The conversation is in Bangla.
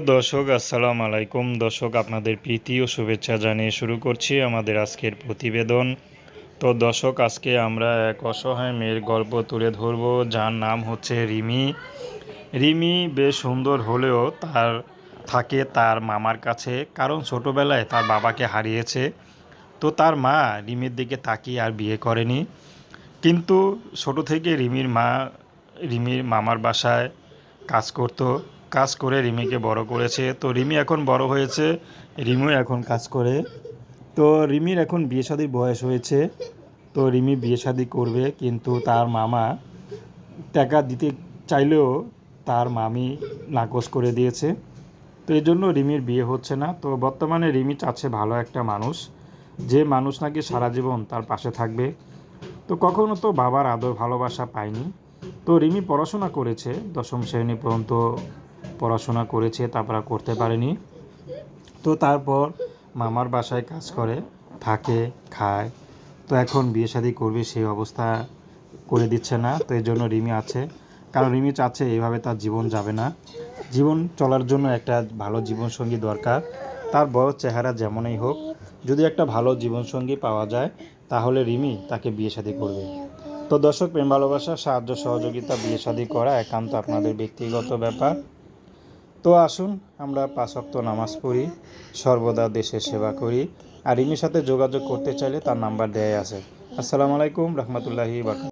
দর্শক, আসসালামু আলাইকুম। দর্শক, আপনাদের প্রীতি ও শুভেচ্ছা জানিয়ে শুরু করছি আমাদের আজকের প্রতিবেদন। তো দর্শক, আজকে আমরা এক অসহায় মেয়ের গল্প তুলে ধরব, যার নাম হচ্ছে রিমি। রিমি বেশ সুন্দর হলেও তার, থাকে তার মামার কাছে, কারণ ছোটোবেলায় তার বাবাকে হারিয়েছে। তো তার মা রিমির দিকে তাকিয়ে আর বিয়ে করেনি। কিন্তু ছোট থেকে রিমির মা, রিমির মামার বাসায় কাজ করতো। কাজ করে রিমিকে বড় করেছে। তো রিমি এখন বড় হয়েছে রিমিও এখন কাজ করে। তো রিমির এখন বিয়ে শাদির বয়স হয়েছে। তো রিমি বিয়ে শাদি করবে, কিন্তু তার মামা টাকা দিতে চাইলেও তার মামি নাকচ করে দিয়েছে। তো এই জন্য রিমির বিয়ে হচ্ছে না। তো বর্তমানে রিমি চাচ্ছে ভালো একটা মানুষ। যে মানুষ নাকি সারা জীবন তার পাশে থাকবে। তো কখনো তো বাবার আদর ভালোবাসা পায়নি। তো রিমি পড়াশোনা করেছে দশম শ্রেণি পর্যন্ত পড়াশোনা করেছে তারপর করতে পারেনি। তো তারপর মামার বাসায় কাজ করে, থাকে, খায়। তো এখন বিয়ে শাদি করবে, সেই অবস্থা করে দিচ্ছে না, তো এই জন্য রিমি আছে। কারণ রিমি চাচ্ছে এইভাবে তার জীবন যাবে না। জীবন চলার জন্য একটা ভালো জীবনসঙ্গী দরকার। তার বড় চেহারা যেমনই হোক, যদি একটা ভালো জীবনসঙ্গী পাওয়া যায়, তাহলে রিমি তাকে বিয়ে শাদি করবে। তো দর্শক, প্রেম, ভালোবাসা, সাহায্য, সহযোগিতা, বিয়ে শাদি করা একান্ত আপনাদের ব্যক্তিগত ব্যাপার। তো আসুন, আমরা পাঁচ ওয়াক্ত নামাজ পড়ি, সর্বদা দেশের সেবা করি। আর ইমির সাথে যোগাযোগ করতে চাইলে তার নাম্বার দেয়া আছে। আসসালামু আলাইকুম, রহমতুল্লাহি বারকাত